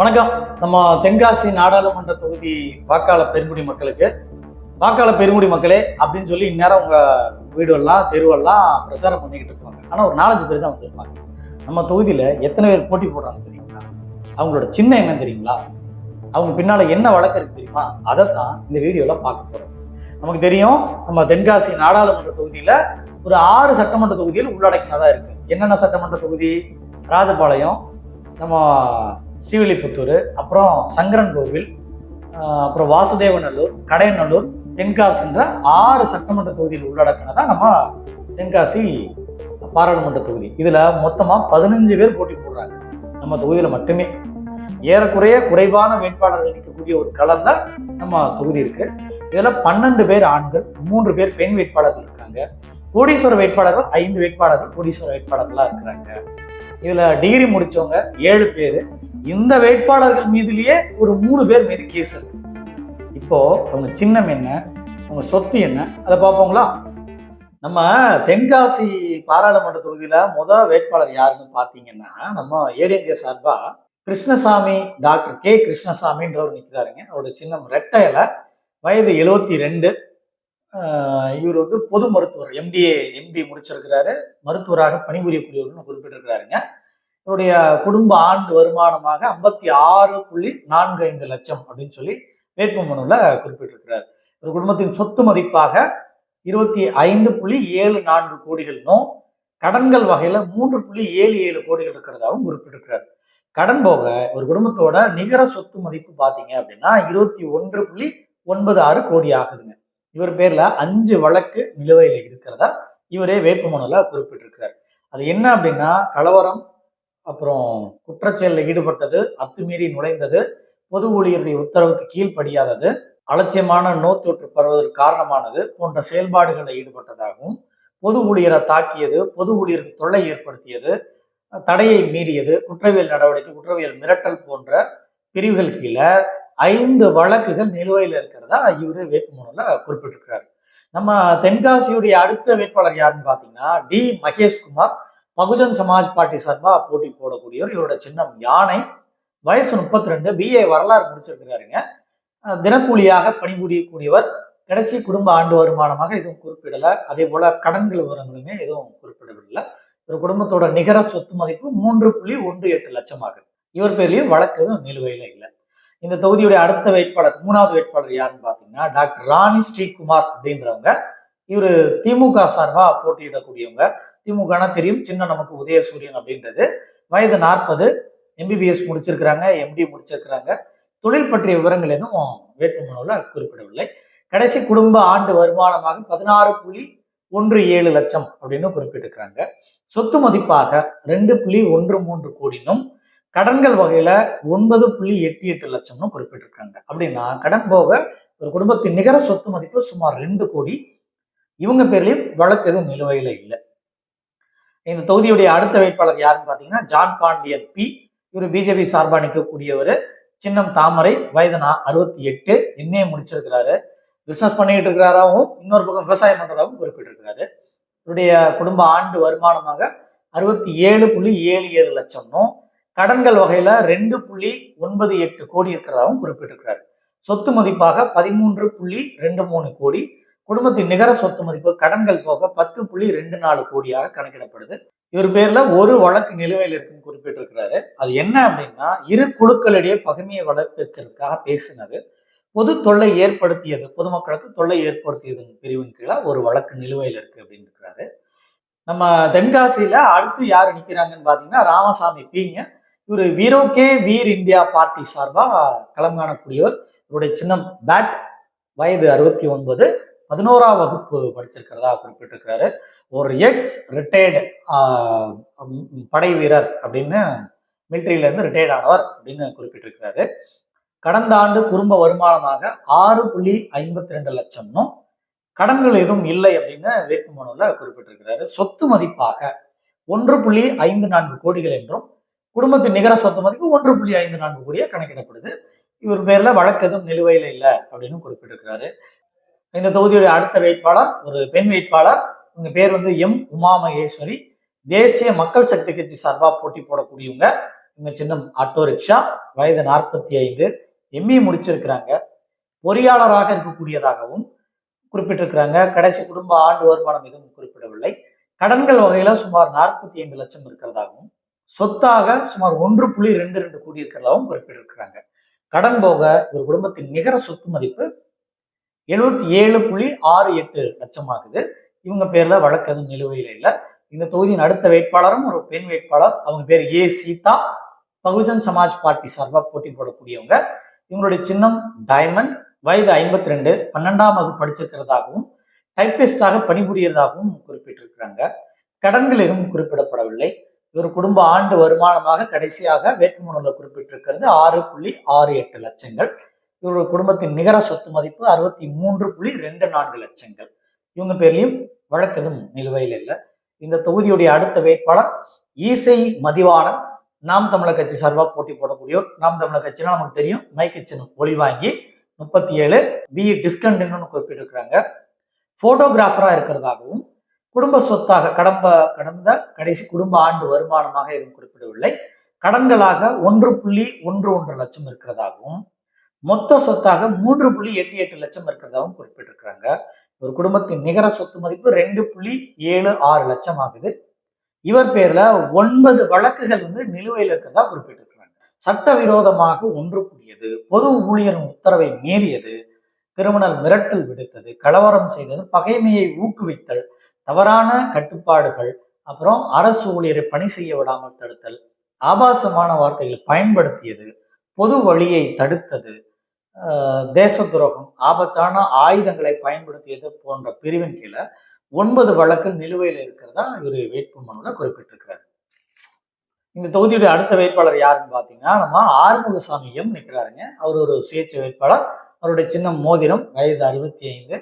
வணக்கம். நம்ம தென்காசி நாடாளுமன்ற தொகுதி வாக்காள பெருங்குடி மக்களுக்கு. வாக்காள பெருங்குடி மக்களே அப்படின்னு சொல்லி இந்நேரம் உங்க வீடுகள்லாம் தெருவெல்லாம் பிரச்சாரம் பண்ணிக்கிட்டு இருப்பாங்க. ஆனால் ஒரு நாலஞ்சு பேர் தான் வந்திருப்பாங்க. நம்ம தொகுதியில் எத்தனை பேர் போட்டி போடுறாங்க தெரியுங்களா? அவங்களோட சின்ன என்ன தெரியுங்களா? அவங்க பின்னால என்ன வழக்கு இருக்கு தெரியுமா? அதை தான் இந்த வீடியோவில் பார்க்க போறோம். நமக்கு தெரியும் நம்ம தென்காசி நாடாளுமன்ற தொகுதியில் ஒரு ஆறு சட்டமன்ற தொகுதியில் உள்ளடக்கினதா இருக்கு. என்னென்ன சட்டமன்ற தொகுதி? ராஜபாளையம் நம்ம ஸ்ரீவில்லிபுத்தூர் அப்புறம் சங்கரன் கோவில் அப்புறம் வாசுதேவநல்லூர் கடையநல்லூர் தென்காசின்ற ஆறு சட்டமன்ற தொகுதியில் உள்ளடக்கினதான் நம்ம தென்காசி பாராளுமன்ற தொகுதி. இதில் மொத்தமாக பதினஞ்சு பேர் போட்டி போடுறாங்க. நம்ம தொகுதியில் மட்டுமே. ஏறக்குறைய குறைவான வேட்பாளர்கள் நிற்கக்கூடிய ஒரு களம்ல நம்ம தொகுதி இருக்கு. இதில் பன்னெண்டு பேர் ஆண்கள் மூன்று பேர் பெண் வேட்பாளர்கள் இருக்காங்க. கோடீஸ்வர வேட்பாளர்கள் ஐந்து வேட்பாளர்கள் கோடீஸ்வர வேட்பாளர்களாக இருக்கிறாங்க. இதுல டிகிரி முடிச்சவங்க ஏழு பேர். இந்த வேட்பாளர்கள் மீதுலயே ஒரு மூணு பேர் மீது கேஸ் இருக்கு. இப்போ அவங்க சின்னம் என்ன? அவங்க சொத்து என்ன? அதை பார்ப்போங்களா? நம்ம தென்காசி பாராளுமன்ற தொகுதியில முதல் வேட்பாளர் யாருன்னு பார்த்தீங்கன்னா நம்ம ஏடிஎம்கே சார்பா கிருஷ்ணசாமி டாக்டர் கே கிருஷ்ணசாமின்றவர் நிற்கிறாருங்க அவரோட சின்னம் ரெட்டையில வயது எழுவத்தி ரெண்டு. இவர் வந்து பொது மருத்துவர் எம்பிஏ எம்பி முடிச்சிருக்கிறாரு. மருத்துவராக பணிபுரியக்கூடியவர்னு குறிப்பிட்டிருக்கிறாருங்க. இவருடைய குடும்ப ஆண்டு வருமானமாக ஐம்பத்தி ஆறு புள்ளி நான்கு ஐந்து லட்சம் அப்படின்னு சொல்லி வேட்புமனுல குறிப்பிட்டிருக்கிறார். ஒரு குடும்பத்தின் சொத்து மதிப்பாக இருபத்தி ஐந்து புள்ளி ஏழு நான்கு கோடிகளும் கடன்கள் வகையில மூன்று புள்ளி ஏழு ஏழு கோடிகள் இருக்கிறதாகவும் குறிப்பிட்டிருக்கிறார். கடன் போக ஒரு குடும்பத்தோட நிகர சொத்து மதிப்பு பார்த்தீங்க அப்படின்னா இருபத்தி ஒன்று புள்ளி ஒன்பது ஆறு கோடி ஆகுதுங்க. இவர் பேர்ல அஞ்சு வழக்கு நிலுவையில் இருக்கிறதா இவரே வேட்புமனுல குறிப்பிட்டிருக்கிறார். அது என்ன அப்படின்னா கலவரம் அப்புறம் குற்றச்செயலில் ஈடுபட்டது அத்துமீறி நுழைந்தது பொது ஊழியருடைய உத்தரவுக்கு கீழ்ப்படியாதது அலட்சியமான நோய் தொற்று பரவுவதற்கு காரணமானது போன்ற செயல்பாடுகளில் ஈடுபட்டதாகவும் பொது ஊழியரை தாக்கியது பொது ஊழியருக்கு தொல்லை ஏற்படுத்தியது தடையை மீறியது குற்றவியல் நடவடிக்கை குற்றவியல் மிரட்டல் போன்ற பிரிவுகள் கீழே ஐந்து வழக்குகள் நிலுவையில் இருக்கிறதா இவர் வேட்புமனுல குறிப்பிட்டிருக்கிறார். நம்ம தென்காசியுடைய அடுத்த வேட்பாளர் யாருன்னு பார்த்தீங்கன்னா டி. மகேஷ்குமார் பகுஜன் சமாஜ் பார்ட்டி சார்பா போட்டி போடக்கூடியவர். இவரோட சின்னம் யானை. வயசு முப்பத்தி ரெண்டு பிஏ வரலாறு முடிச்சிருக்கிறாருங்க. தினக்கூலியாக பணிபுரியக்கூடியவர். கடைசி குடும்ப ஆண்டு வருமானமாக எதுவும் குறிப்பிடலை. அதே போல கடன்கள் விவரங்களுமே எதுவும் குறிப்பிடவில்லை. ஒரு குடும்பத்தோட நிகர சொத்து மதிப்பு மூன்று புள்ளி ஒன்று எட்டு லட்சம் ஆகுது இவர் பேர்லயும் வழக்கு எதுவும் நிலுவையில் இல்லை. இந்த தொகுதியுடைய அடுத்த வேட்பாளர் மூணாவது வேட்பாளர் யாருன்னு பார்த்தீங்கன்னா டாக்டர் ராணி ஸ்ரீகுமார் அப்படின்றவங்க. இவர் திமுக சார்பா போட்டியிடக்கூடியவங்க. திமுகனா தெரியும் சின்ன நமக்கு உதயசூரியன் அப்படின்றது. வயது நாற்பது எம்பிபிஎஸ் முடிச்சிருக்கிறாங்க எம்டி முடிச்சிருக்கிறாங்க. தொழில் பற்றிய விவரங்கள் எதுவும் வேட்புமனுவில் குறிப்பிடவில்லை. கடைசி குடும்ப ஆண்டு வருமானமாக பதினாறு புள்ளி ஒன்று ஏழு லட்சம் அப்படின்னு குறிப்பிட்டிருக்கிறாங்க. சொத்து மதிப்பாக ரெண்டு புள்ளி ஒன்று மூன்று கோடினும் கடன்கள் வகையில ஒன்பது புள்ளி எட்டு எட்டு லட்சம்னு குறிப்பிட்டிருக்காங்க. அப்படின்னா கடன் போக ஒரு குடும்பத்தின் நிகர சொத்து மதிப்பு சுமார் ரெண்டு கோடி. இவங்க பேர்லயும் வழக்கு எதுவும் நிலுவையில இல்லை. இந்த தொகுதியுடைய அடுத்த வேட்பாளர் யாருன்னு பார்த்தீங்கன்னா ஜான் பாண்டியன் பி. இவர் பிஜேபி சார்பாக நிற்கக்கூடியவர் சின்னம் தாமரை வயது அறுபத்தி எட்டு. என்னையே முடிச்சிருக்கிறாரு. பிசினஸ் பண்ணிட்டு இருக்கிறாராவும் இன்னொரு பக்கம் விவசாயம் பண்றதாகவும் குறிப்பிட்டிருக்கிறாரு. இவருடைய குடும்ப ஆண்டு வருமானமாக அறுபத்தி ஏழு புள்ளி ஏழு ஏழு லட்சம்னும் கடன்கள் வகையில ரெண்டு புள்ளி ஒன்பது எட்டு கோடி இருக்கிறதாகவும் குறிப்பிட்டிருக்கிறார். சொத்து மதிப்பாக பதிமூன்று புள்ளி ரெண்டு மூணு கோடி குடும்பத்தின் நிகர சொத்து மதிப்பு கடன்கள் போக பத்து புள்ளி ரெண்டு நாலு கோடியாக கணக்கிடப்படுது. இவர் பேர்ல ஒரு வழக்கு நிலுவையில் இருக்குன்னு குறிப்பிட்டிருக்கிறாரு. அது என்ன அப்படின்னா இரு குழுக்களிடையே பகுமையை வளர்ப்பிற்கிறதுக்காக பேசினது பொது தொல்லை ஏற்படுத்தியது பொதுமக்களுக்கு தொல்லை ஏற்படுத்தியது பிரிவின் கீழே ஒரு வழக்கு நிலுவையில் இருக்கு அப்படின்னு இருக்கிறாரு. நம்ம தென்காசியில அடுத்து யார் நிற்கிறாங்கன்னு பாத்தீங்கன்னா ராமசாமி பீங்க இவர் வீரோகே வீர் இந்தியா பார்ட்டி சார்பாக களம் காணக்கூடியவர். இவருடைய சின்னம் பேட் வயது அறுபத்தி ஒன்பது. பதினோராம் வகுப்பு படிச்சிருக்கிறதா குறிப்பிட்டிருக்கிறாரு. ஒரு எக்ஸ் ரிட்டையர்டு படை வீரர் அப்படின்னு மிலிட்ரியிலேருந்து ரிட்டையர்ட் ஆனவர் அப்படின்னு குறிப்பிட்டிருக்கிறாரு. கடந்த ஆண்டு குடும்ப வருமானமாக ஆறு புள்ளி ஐம்பத்தி ரெண்டு லட்சம்னும் கடன்கள் எதுவும் இல்லை அப்படின்னு வேட்புமனுல குறிப்பிட்டிருக்கிறாரு. சொத்து மதிப்பாக ஒன்று புள்ளி ஐந்து நான்கு கோடிகள் என்றும் குடும்பத்தின் நிகர சொத்து மதிப்பு ஒன்று புள்ளி ஐந்து நான்கு கோடியா கணக்கிடப்படுது. இவர் பேர்ல வழக்கு எதுவும் நிலுவையில் இல்லை அப்படின்னு குறிப்பிட்டிருக்கிறாரு. இந்த தொகுதியுடைய அடுத்த வேட்பாளர் ஒரு பெண் வேட்பாளர் இவங்க பேர் வந்து எம் உமா மகேஸ்வரி தேசிய மக்கள் சக்தி கட்சி சார்பா போட்டி போடக்கூடியவங்க. இவங்க சின்னம் ஆட்டோ ரிக்ஷா வயது நாற்பத்தி ஐந்து எம்இ முடிச்சிருக்கிறாங்க. பொறியாளராக இருக்கக்கூடியதாகவும் குறிப்பிட்டிருக்கிறாங்க. கடைசி குடும்ப ஆண்டு வருமானம் எதுவும் குறிப்பிடவில்லை. கடன்கள் வகையில சுமார் நாற்பத்தி ஐந்து லட்சம் இருக்கிறதாகவும் சொத்தாக சுமார் ஒன்று புள்ளி ரெண்டு ரெண்டு கோடி இருக்கிறதாகவும் குறிப்பிட்டிருக்கிறாங்க. கடன் போக இவர் குடும்பத்தின் நிகர சொத்து மதிப்பு எழுபத்தி ஏழு புள்ளி ஆறு எட்டு லட்சம் ஆகுது இவங்க பேர்ல வழக்கு எதுவும் நிலுவையில் இல்லை. இந்த தொகுதியின் அடுத்த வேட்பாளரும் ஒரு பெண் வேட்பாளர். அவங்க பேர் ஏ சீதா. பகுஜன் சமாஜ் பார்ட்டி சார்பாக போட்டி போடக்கூடியவங்க. இவங்களுடைய சின்னம் டைமண்ட். வயது ஐம்பத்தி ரெண்டு. பன்னெண்டாம் வகுப்பு படிச்சிருக்கிறதாகவும் டைப்பிஸ்டாக பணிபுரியறதாகவும் குறிப்பிட்டிருக்கிறாங்க. கடன்கள் எதுவும் குறிப்பிடப்படவில்லை. இவர் குடும்ப ஆண்டு வருமானமாக கடைசியாக வேட்புமனுவில் குறிப்பிட்டிருக்கிறது ஆறு புள்ளி ஆறு எட்டு லட்சங்கள். இவருடைய குடும்பத்தின் நிகர சொத்து மதிப்பு அறுபத்தி மூன்று புள்ளி ரெண்டு நான்கு லட்சங்கள். இவங்க பேர்லையும் வழக்கு எதுவும் நிலுவையில் இல்லை. இந்த தொகுதியுடைய அடுத்த வேட்பாளர் ஈசை மதிவாணன். நாம் தமிழர் கட்சி சார்பாக போட்டி போடக்கூடியவர். நாம் தமிழர் கட்சினா நமக்கு தெரியும். மைக்கு சின்னம் ஒளி வாங்கி முப்பத்தி ஏழு பிஇ டிஸ்கண்டின்னு குறிப்பிட்டிருக்கிறாங்க. போட்டோகிராஃபராக இருக்கிறதாகவும் குடும்ப சொத்தாக கடம்ப கடந்த கடைசி குடும்ப ஆண்டு வருமானமாக எதுவும் குறிப்பிடவில்லை. கடன்களாக ஒன்று புள்ளி ஒன்று ஒன்று லட்சம் இருக்கிறதாகவும் மொத்த சொத்தாக மூன்று புள்ளி எட்டு எட்டு லட்சம் இருக்கிறதாகவும் குறிப்பிட்டிருக்கிறாங்க. ஒரு குடும்பத்தின் நிகர சொத்து மதிப்பு ரெண்டு புள்ளி ஏழு ஆறு லட்சம் ஆகுது இவர் பேர்ல ஒன்பது வழக்குகள் வந்து நிலுவையில் இருக்கிறதா குறிப்பிட்டிருக்கிறாங்க. சட்டவிரோதமாக ஒன்று கூடியது பொது ஊழியரின் உத்தரவை மீறியது திருமணம் மிரட்டல் விடுத்தது கலவரம் செய்தது பகைமையை ஊக்குவித்தல் தவறான கட்டுப்பாடுகள் அப்புறம் அரசு ஊழியரை பணி செய்ய விடாமல் தடுத்தல் ஆபாசமான வார்த்தைகளை பயன்படுத்தியது பொது வழியை தடுத்தது தேச துரோகம் ஆபத்தான ஆயுதங்களை பயன்படுத்தியது போன்ற பிரிவின் கீழே ஒன்பது வழக்கு நிலுவையில் இருக்கிறதா இவர் வேட்புமனுல குறிப்பிட்டிருக்கிறார். இந்த தொகுதியுடைய அடுத்த வேட்பாளர் யாருன்னு பார்த்தீங்கன்னா நம்ம ஆறுமுகசாமியும் நிற்கிறாருங்க அவர் ஒரு சுயேட்சை வேட்பாளர். அவருடைய சின்னம் மோதிரம் வயது அறுபத்தி ஐந்து.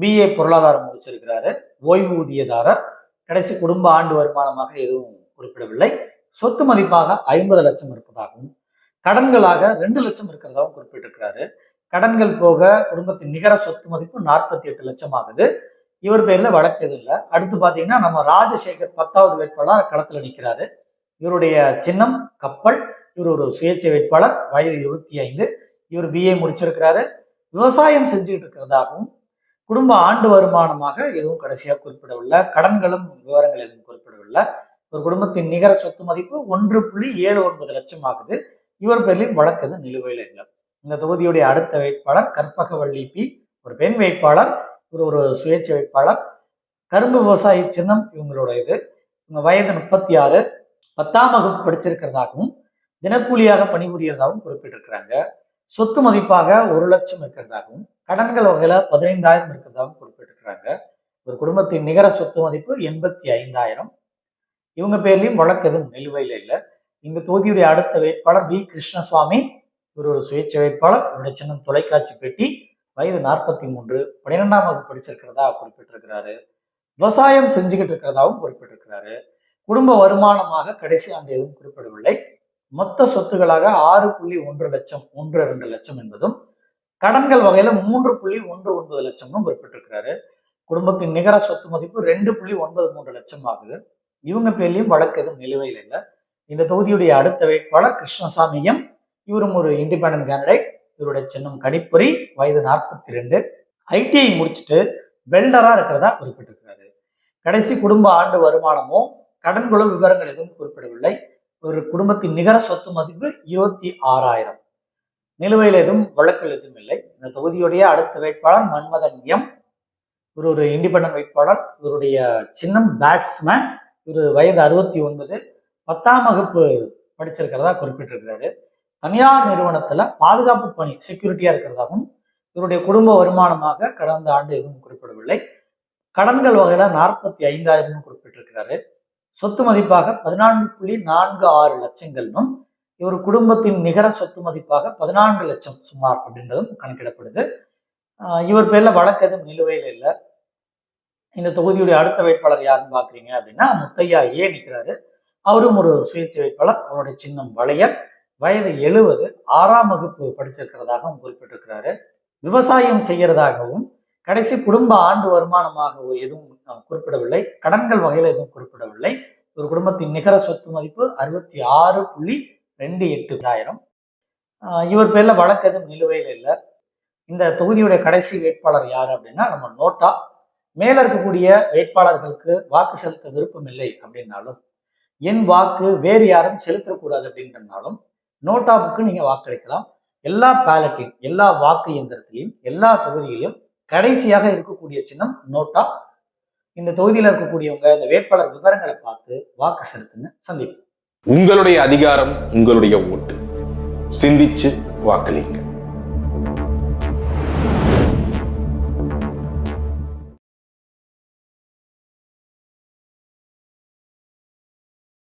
பிஏ பொருளாதாரம் முடிச்சிருக்கிறாரு. ஓய்வூதியதாரர். கடைசி குடும்ப ஆண்டு வருமானமாக எதுவும் குறிப்பிடவில்லை. சொத்து மதிப்பாக ஐம்பது லட்சம் இருப்பதாகவும் கடன்களாக ரெண்டு லட்சம் இருக்கிறதாகவும் குறிப்பிட்டிருக்கிறாரு. கடன்கள் போக குடும்பத்தின் நிகர சொத்து மதிப்பு நாற்பத்தி எட்டு லட்சம் ஆகுது இவர் பேர்ல வழக்கு எதுவும் இல்லை. அடுத்து பாத்தீங்கன்னா நம்ம ராஜசேகர் பத்தாவது வேட்பாளர் களத்துல நிற்கிறாரு இவருடைய சின்னம் கப்பல் இவர் ஒரு சுயேட்சை வேட்பாளர் வயது இருபத்தி ஐந்து. இவர் பிஏ முடிச்சிருக்கிறாரு. விவசாயம் செஞ்சுக்கிட்டு இருக்கிறதாகவும் குடும்ப ஆண்டு வருமானமாக எதுவும் கடைசியாக குறிப்பிடவில்லை. கடன்களும் விவரங்கள் எதுவும் குறிப்பிடவில்லை. ஒரு குடும்பத்தின் நிகர சொத்து மதிப்பு ஒன்று புள்ளி ஏழு ஒன்பது லட்சம் ஆகுது. இவர் பேரில் வழக்கு நிலுவையில் இல்லை. இந்த தொகுதியுடைய அடுத்த வேட்பாளர் கற்பகவள்ளி பி. ஒரு பெண் வேட்பாளர் இவர் ஒரு சுயேட்சை வேட்பாளர். கரும்பு விவசாயி சின்னம் இவங்களோட இது இவங்க வயது முப்பத்தி ஆறு. பத்தாம் வகுப்பு படிச்சிருக்கிறதாகவும் தினக்கூலியாக பணிபுரியறதாகவும் குறிப்பிட்டிருக்கிறாங்க. சொத்து மதிப்பாக ஒரு லட்சம் இருக்கிறதாகவும் கடன்கள் வகையில பதினைந்தாயிரம் இருக்கிறதாகவும் குறிப்பிட்டிருக்கிறாங்க. ஒரு குடும்பத்தின் நிகர சொத்து மதிப்பு எண்பத்தி ஐந்தாயிரம். இவங்க பேர்லயும் வழக்கு எதுவும் நிலுவையில் இல்லை. இந்த தொகுதியுடைய அடுத்த வேட்பாளர் வி. கிருஷ்ணசுவாமி இவர் ஒரு சுயேட்சை வேட்பாளர். இவருடைய சின்னம் தொலைக்காட்சி பெட்டி வயது நாற்பத்தி மூன்று பனிரெண்டாம் வகுப்பு படிச்சிருக்கிறதா குறிப்பிட்டிருக்கிறாரு. விவசாயம் செஞ்சுக்கிட்டு இருக்கிறதாகவும் குறிப்பிட்டிருக்கிறாரு. குடும்ப வருமானமாக கடைசி ஆண்டு எதுவும் குறிப்பிடவில்லை. மொத்த சொத்துகளாக ஆறு புள்ளி ஒன்று லட்சம் ஒன்று ரெண்டு லட்சம் என்பதும் கடன்கள் வகையில மூன்று புள்ளி ஒன்று ஒன்பது லட்சம்னு குறிப்பிட்டிருக்கிறாரு. குடும்பத்தின் நிகர சொத்து மதிப்பு ரெண்டு புள்ளி ஒன்பது மூன்று லட்சம் ஆகுது. இவங்க பேர்லயும் வழக்கு எதுவும் நிலுவையில் இல்லை. இந்த தொகுதியுடைய அடுத்த வேட்பாளர் கிருஷ்ணசாமியும் இவரும் ஒரு இண்டிபெண்டன்ட் கேண்டிடேட் இவருடைய சின்னம் கணிப்பொறி வயது நாற்பத்தி ரெண்டு ஐடிஐ முடிச்சுட்டு வெல்டரா இருக்கிறதா குறிப்பிட்டிருக்கிறாரு. கடைசி குடும்ப ஆண்டு வருமானமோ கடன்களோ விவரங்கள் எதுவும் குறிப்பிடவில்லை. ஒரு குடும்பத்தின் நிகர சொத்து மதிப்பு இருபத்தி ஆறாயிரம். நிலுவையில் எதுவும் வழக்கில் எதுவும் இல்லை. இந்த தொகுதியுடைய அடுத்த வேட்பாளர் மன்மதன் எம். இவர் ஒரு இண்டிபெண்டன்ட் வேட்பாளர். இவருடைய சின்னம் பேட்ஸ்மேன் இவர் வயது அறுபத்தி ஒன்பது. பத்தாம் வகுப்பு படிச்சிருக்கிறதா குறிப்பிட்டிருக்கிறாரு. தனியார் நிறுவனத்துல பாதுகாப்பு பணி செக்யூரிட்டியா இருக்கிறதாகவும் இவருடைய குடும்ப வருமானமாக கடந்த ஆண்டு எதுவும் குறிப்பிடவில்லை. கடன்கள் வகையில நாற்பத்தி ஐந்தாயிரம்னு குறிப்பிட்டிருக்கிறாரு. சொத்து மதிப்பாக பதினான்கு புள்ளி நான்கு ஆறு லட்சங்களும் இவர் குடும்பத்தின் நிகர சொத்து மதிப்பாக பதினான்கு லட்சம் சுமார் அப்படின்றதும் கணக்கிடப்படுது. இவர் பேர்ல வழக்கு எதுவும் நிலுவையில் இல்லை. இந்த தொகுதியுடைய அடுத்த வேட்பாளர் யாருன்னு பாக்குறீங்க அப்படின்னா முத்தையா ஏ நிற்கிறாரு அவரும் ஒரு சுயேட்சை வேட்பாளர். அவருடைய சின்னம் வளையல். வயது எழுவது. ஆறாம் வகுப்பு படிச்சிருக்கிறதாகவும் குறிப்பிட்டிருக்கிறாரு. விவசாயம் செய்யறதாகவும் கடைசி குடும்ப ஆண்டு வருமானமாக எதுவும் குறிப்பிடவில்லை. கடன்கள் வகையில் எதுவும் குறிப்பிடவில்லை. ஒரு குடும்பத்தின் நிகர சொத்து மதிப்பு அறுபத்தி ஆறு புள்ளி ரெண்டு எட்டு ஆயிரம். இவர் பேரில் வழக்கு எதுவும் நிலுவையில் இல்லை. இந்த தொகுதியுடைய கடைசி வேட்பாளர் யார் அப்படின்னா நம்ம நோட்டா. மேல இருக்கக்கூடிய வேட்பாளர்களுக்கு வாக்கு செலுத்த விருப்பம் இல்லை அப்படின்னாலும் என் வாக்கு வேறு யாரும் செலுத்தக்கூடாது அப்படின்றனாலும் நோட்டாவுக்கு நீங்க வாக்களிக்கலாம். எல்லா பேலட்டின் எல்லா வாக்கு இயந்திரத்திலையும் எல்லா தொகுதியிலும் கடைசியாக இருக்கக்கூடிய சின்னம் நோட்டா. இந்த தொகுதியில் இருக்கக்கூடியவங்க இந்த வேட்பாளர் விவரங்களை பார்த்து வாக்கு செலுத்துங்க சந்திப்போம். உங்களுடைய அதிகாரம் உங்களுடைய ஓட்டு. சிந்திச்சு வாக்களிங்க.